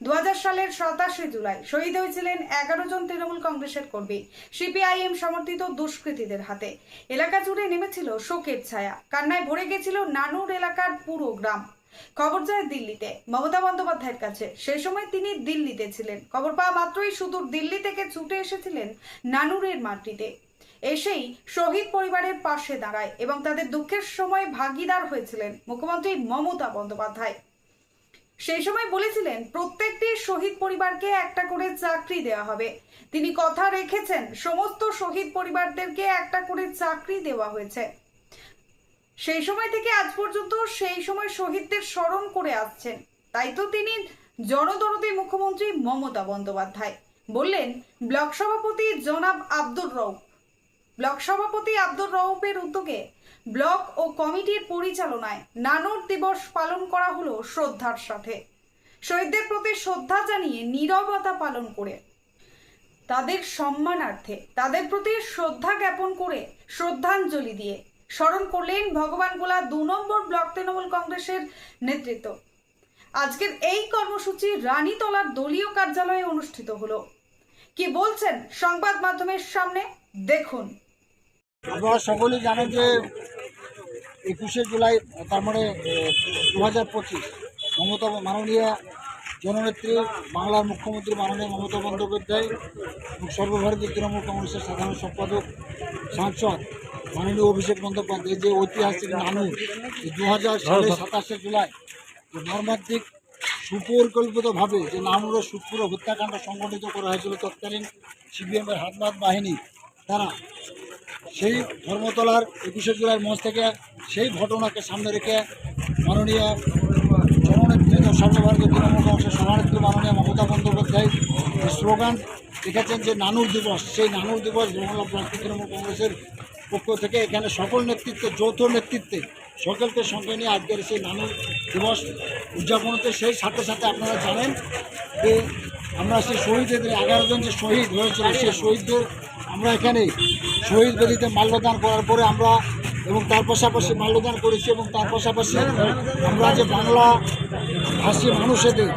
দু সালের সাতাশে জুলাই শহীদ হয়েছিলেন এগারো জন তৃণমূল কংগ্রেসের কর্মী সিপিআইএম সমর্থিত দুষ্কৃতীদের হাতে। এলাকা জুড়ে নেমেছিল শোকের ছায়া। কান্নায় ভরে গেছিল নানুর এলাকার পুরো গ্রাম। খবর যায় দিল্লিতে। মমতা বন্দ্যোপাধ্যায়ের কাছে। সেই সময় তিনি দিল্লিতে ছিলেন। খবর পাওয়া মাত্রই সুদূর দিল্লি থেকে ছুটে এসেছিলেন নানুরের মাটিতে। এসেই শহীদ পরিবারের পাশে দাঁড়ায় এবং তাদের দুঃখের সময় ভাগিদার হয়েছিলেন মুখ্যমন্ত্রী মমতা বন্দ্যোপাধ্যায়। সেই সময় বলেছিলেন, প্রত্যেকটি শহীদ পরিবারকে একটা করে চাকরি দেওয়া হবে। তিনি কথা রেখেছেন, সমস্ত শহীদ পরিবারদেরকে একটা করে চাকরি দেওয়া হয়েছে। সেই সময় থেকে আজ পর্যন্ত সেই সময় শহীদদের স্মরণ করে আসছেন। তাই তো তিনি জনদরদী মুখ্যমন্ত্রী মমতা বন্দ্যোপাধ্যায়। বললেন, ব্লক সভাপতি জনাব আব্দুর রৌফ ব্লক সভাপতি আব্দুর রৌফের উদ্যোগে ব্লক ও কমিটির পরিচালনায় নানুর দিবস পালন করা হলো শ্রদ্ধার সাথে। শহীদদের প্রতি শ্রদ্ধা জানিয়ে নীরবতা পালন করে তাদের সম্মানার্থে, তাদের প্রতি শ্রদ্ধা জ্ঞাপন করে শ্রদ্ধাঞ্জলি দিয়ে স্মরণ করলেন ভগবান গোলা দু নম্বর ব্লক তৃণমূল কংগ্রেসের নেতৃত্ব। আজকের এই কর্মসূচি রানীতলার দলীয় কার্যালয়ে অনুষ্ঠিত হলো। কি বলছেন সংবাদ মাধ্যমের সামনে? দেখুন। আপনারা সকলেই জানেন যে একুশে জুলাই তার মানে দু হাজার পঁচিশ মমতা মাননীয় জননেত্রী বাংলার মুখ্যমন্ত্রী মাননীয় মমতা বন্দ্যোপাধ্যায় এবং সর্বভারতীয় তৃণমূল কংগ্রেসের সাধারণ সম্পাদক সাংসদ মাননীয় অভিষেক বন্দ্যোপাধ্যায় যে ঐতিহাসিক নানু দু হাজার সালে সাতাশে জুলাই যে মর্মান্তিক সুপরিকল্পিতভাবে যে নানুরে সুৎপুর হত্যাকাণ্ড সংগঠিত করা হয়েছিল তৎকালীন সিপিএমের হাতবাদ বাহিনী তারা সেই ধর্মতলার একুশে জুলাই মঞ্চ থেকে সেই ঘটনাকে সামনে রেখে মাননীয় জননেত্রী সর্বভারতীয় তৃণমূল কংগ্রেসের সভানেত্রী মাননীয় মমতা বন্দ্যোপাধ্যায় স্লোগান লিখেছেন যে নানুর দিবস, সেই নানুর দিবস বাংলা তৃণমূল কংগ্রেসের পক্ষ থেকে এখানে সকল নেতৃত্বে, যৌথ নেতৃত্বে সকলকে সঙ্গে নিয়ে আজকের সেই নানুর দিবস উদযাপন হচ্ছে। সেই সাথে সাথে আপনারা জানেন যে আমরা সেই শহীদদের এগারো জন যে শহীদ হয়েছিল, সেই শহীদদের আমরা এখানে শহীদ বেদিতে মাল্যদান করার পরে আমরা এবং তার পাশাপাশি মাল্যদান করেছি এবং তার পাশাপাশি আমরা যে বাংলা ভাষী মানুষেদের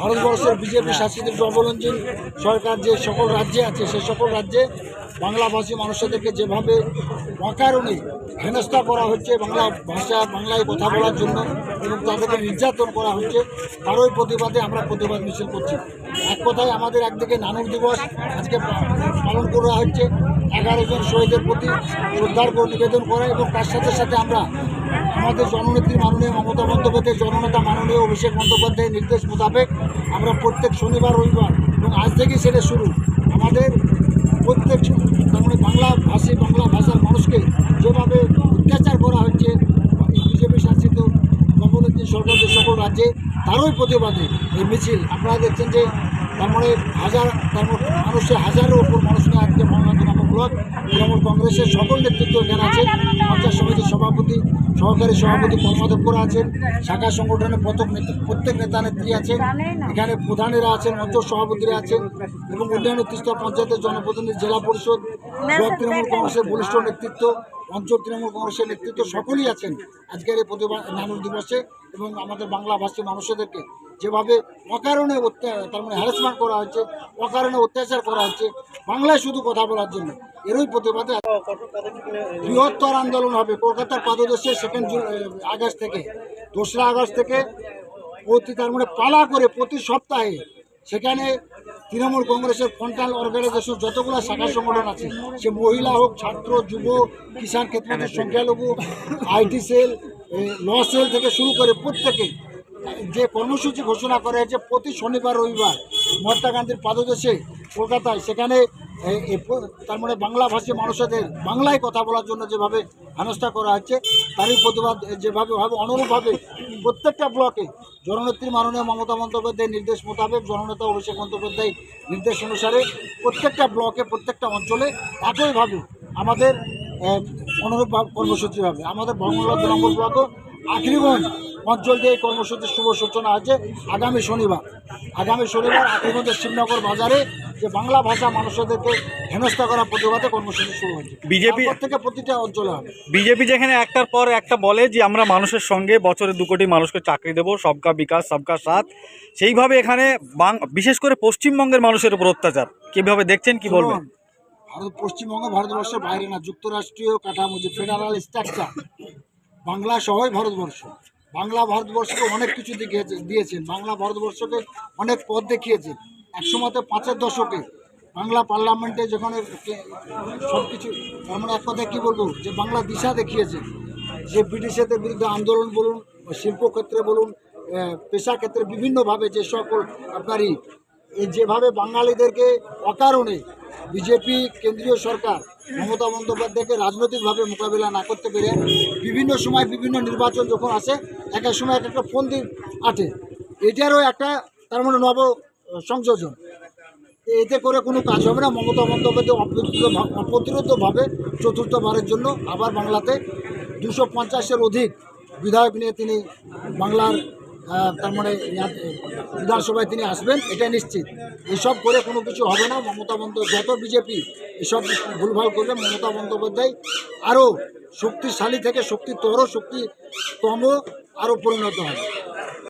ভারতবর্ষের বিজেপি শাসিত জবরঞ্জিন সরকার যে সকল রাজ্যে আছে, সে সকল রাজ্যে বাংলাভাষী মানুষদেরকে যেভাবে অকারণে হেনস্থা করা হচ্ছে বাংলা ভাষা, বাংলায় কথা বলার জন্য এবং তাদেরকে নির্যাতন করা হচ্ছে তারই প্রতিবাদে আমরা প্রতিবাদ মিছিল করছি এক কথায় আমাদের একদিকে নানুর দিবস আজকে পালন করা হচ্ছে। এগারো জন শহীদের প্রতি শ্রদ্ধার করে নিবেদন করা এবং তার সাথে সাথে আমরা আমাদের জননেত্রী মাননীয় মমতা বন্দ্যোপাধ্যায় জননেতা মাননীয় অভিষেক বন্দ্যোপাধ্যায়ের নির্দেশ মোতাবেক আমরা প্রত্যেক শনিবার, রবিবার এবং আজ থেকেই সেটা শুরু। আমাদের প্রত্যেক তার মানে বাংলা ভাষী বাংলা ভাষার মানুষকে যেভাবে অত্যাচার করা হচ্ছে, বিজেপি শাসিত জগন্নাথী সরকার, যে সকল রাজ্যে, তারই প্রতিবাদে এই মিছিল। আপনারা দেখছেন যে মানে হাজার মানে মানুষের হাজারের ওপর মানুষ নিয়ে আজকে মহানগর নামক তৃণমূল কংগ্রেসের সকল নেতৃত্ব এখানে আছে পঞ্চায়েত সমিতির সভাপতি, সহকারী সভাপতি কর্মাধ্যক্ষরা আছেন। শাখা সংগঠনের প্রত্যেক প্রত্যেক নেতা নেত্রী আছেন। এখানে প্রধানেরা আছেন অঞ্চল সভাপতিরা আছেন এবং অন্যান্য তিস্তর পঞ্চায়েতের জনপ্রতিনিধি, জেলা পরিষদ তৃণমূল কংগ্রেসের বরিষ্ঠ নেতৃত্ব। অঞ্চল তৃণমূল কংগ্রেসের নেতৃত্ব সকলেই আছেন আজকের এই প্রতিভা নানুর দিবসে এবং আমাদের বাংলাভাষী মানুষদেরকে যেভাবে অকারণে তার মানে হ্যারাসমেন্ট করা হচ্ছে, অকারণে অত্যাচার করা হচ্ছে, বাংলায় শুধু কথা বলার জন্য। এরই প্রতিবাদে বৃহত্তর আন্দোলন হবে কলকাতার পাদদেশে সেকেন্ড আগস্ট থেকে, দোসরা আগস্ট থেকে, প্রতি তার মানে পালা করে প্রতি সপ্তাহে সেখানে তৃণমূল কংগ্রেসের ফ্রন্টাল অর্গানাইজেশন যতগুলো শাখা সংগঠন আছে, সে মহিলা হোক, ছাত্র, যুব, কিষাণ ক্ষেত্রে সংখ্যালঘু, আইটি সেল ল সেল থেকে শুরু করে প্রত্যেকে যে কর্মসূচি ঘোষণা করা হয়েছে প্রতি শনিবার, রবিবার মহাত্মা গান্ধীর পাদদেশে কলকাতায়, সেখানে তার মানে বাংলাভাষী মানুষদের বাংলায় কথা বলার জন্য যেভাবে হেনস্থা করা হচ্ছে, তারই প্রতিবাদ যেভাবে হবে, অনুরূপভাবে প্রত্যেকটা ব্লকে জননেত্রী মাননীয় মমতা বন্দ্যোপাধ্যায়ের নির্দেশ মোতাবেক জননেতা অভিষেক বন্দ্যোপাধ্যায় নির্দেশ অনুসারে প্রত্যেকটা ব্লকে, প্রত্যেকটা অঞ্চলে একইভাবে আমাদের অনুরূপ কর্মসূচি হবে আমাদের ভ্রমণ দু নম্বর ব্লকও আখরিগঞ্জ অঞ্চল দিয়ে কর্মসূচির শুভ সূচনা আছে আগামী শনিবার। আগামী শনিবার আকিগঞ্জের শিবনগর বাজারে যে বাংলা ভাষা মানুষদেরকে হেনস্থা করার প্রতিবাদে কর্মসূচি শুরু হয়েছে। বিজেপি থেকে প্রতিটা অঞ্চলে হবে। বিজেপি যেখানে একটার পর একটা বলে যে আমরা মানুষের সঙ্গে বছরে দু কোটি মানুষকে চাকরি দেবো সবকা বিকাশ সবকা সাথ। সেইভাবে এখানে বিশেষ করে পশ্চিমবঙ্গের মানুষের উপর অত্যাচার। কীভাবে দেখছেন কি বলবেন? ভারত পশ্চিমবঙ্গ ভারতবর্ষের বাইরে না যুক্তরাষ্ট্রীয় কাঠামো যে ফেডারাল স্ট্রাকচার বাংলা সহই ভারতবর্ষ। বাংলা ভারতবর্ষকে অনেক কিছু দিয়েছেন। বাংলা ভারতবর্ষকে অনেক পথ দেখিয়েছেন। একসময়তে পাঁচের দশকে বাংলা পার্লামেন্টে যেখানে সব কিছু তার মানে এক কথায় কী বলব, যে বাংলা দিশা দেখিয়েছে। যে ব্রিটিশেদের বিরুদ্ধে আন্দোলন বলুন শিল্পক্ষেত্রে বলুন পেশা ক্ষেত্রে বিভিন্নভাবে যে সকল আপনারই যেভাবে বাঙালিদেরকে অকারণে বিজেপি, কেন্দ্রীয় সরকার, মমতা বন্দ্যোপাধ্যায়কে রাজনৈতিকভাবে মোকাবিলা না করতে পেরে বিভিন্ন সময় বিভিন্ন নির্বাচন যখন আসে, এক এক সময় এক একটা ফোন ফন্দি আটে। এটারও একটা তার মানে নব সংযোজন। এতে করে কোনো কাজ হবে না। মমতা বন্দ্যোপাধ্যায় অপ্রতিরোধ অপ্রতিরোধভাবে চতুর্থবারের জন্য আবার বাংলাতে দুশো পঞ্চাশের অধিক বিধায়ক নিয়ে তিনি বাংলার তার মানে বিধানসভায় তিনি আসবেন, এটা নিশ্চিত। এসব করে কোনো কিছু হবে না। মমতা বন্দ্যোপাধ্যায় যত বিজেপি, এসব ভুলভাল করবে। মমতা বন্দ্যোপাধ্যায় আরও শক্তিশালী থেকে শক্তিতর, শক্তিতম, আরও পরিণত হবে।